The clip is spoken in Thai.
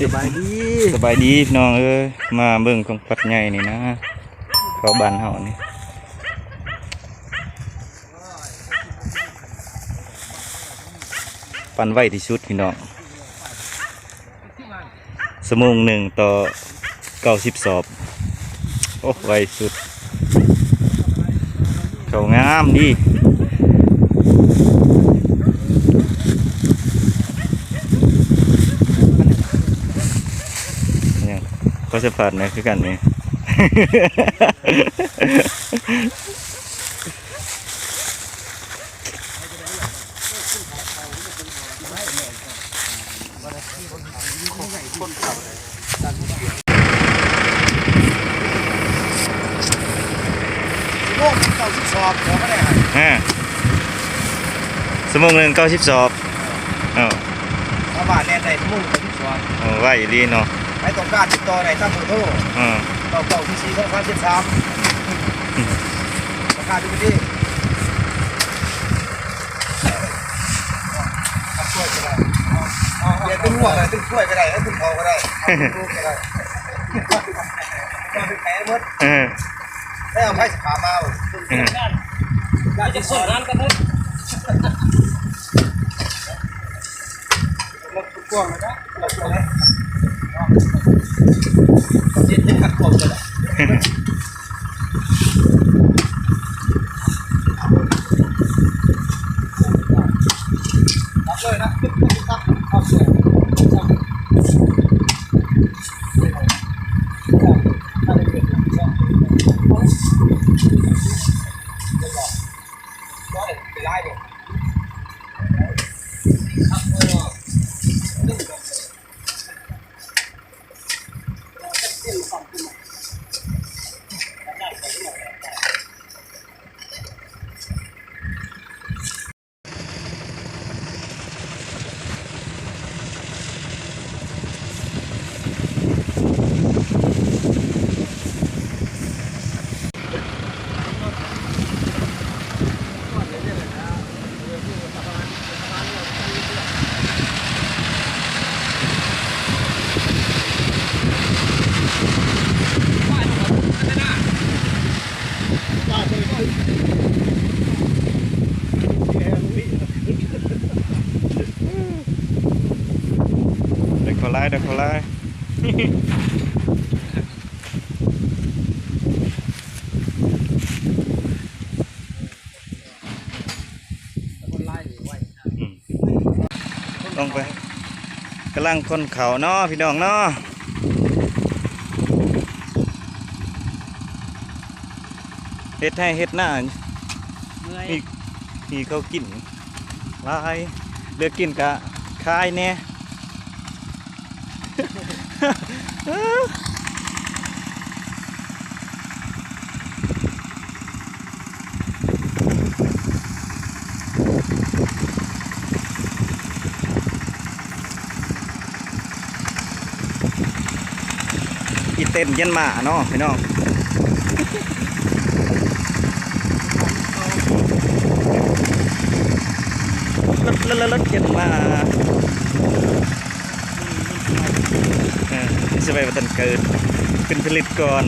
สบายดีสบายดีพี่น้องเอ้ยมาเบิ่งของปัดใหญ่นี่นะเขาบานเฮานี่ปันไวที่สุดพี่น้องสมงหนึ่งต่อเก้าสิบสอบ โอ้ไวสุดเขางามดี เนี่ยเขาจะผ่านนะคือกันนี่โลกเก้าสิบสอบหัวก็ได้ครับฮะสมงหนึ่งเก้าสิบสอบเอ้าชาวบ้านแน่ใจสมุนเก้าสิบสอบเอาไว้ดีเนาะ ใครต้องการติดต่อได้ทางเบอร์โทรอ่าต่อเก้าที่สี่สองสามเจ็ดสามราคาดูดีเอาถ้วยก็ได้เดี๋ยวตึ้งหัวก็ได้ตึ้งถ้วยก็ได้แล้วตึ้งทองก็ได้เอาตึ้งลูกก็ได้ก็เป็นแผลหมดเออได้เอาไพ่สขามาเอาเออได้จะสอนน้ำกันเถอะรถกว้างเลยนะรถกว้างเลย เย็นจะขัดกว้างเลยรับเลยนะตึ๊บตึ๊บตึ๊บเข้าเลย ไล่เลยเด็กเขาไล่เด็กเขาไล่อืมลงไปกำลังคนเขาเนาะพี่น้องเนาะเฮ็ดให้เฮ็ดหน้าเมื่อยมีมีเขากินหลายเลือกกินกะคายแน่ อีเต้นยันหมาเนาะพี่น้องรถรถรถรถยันหมา เออจะไปวันตันเกิดเป็นผลิตก่อน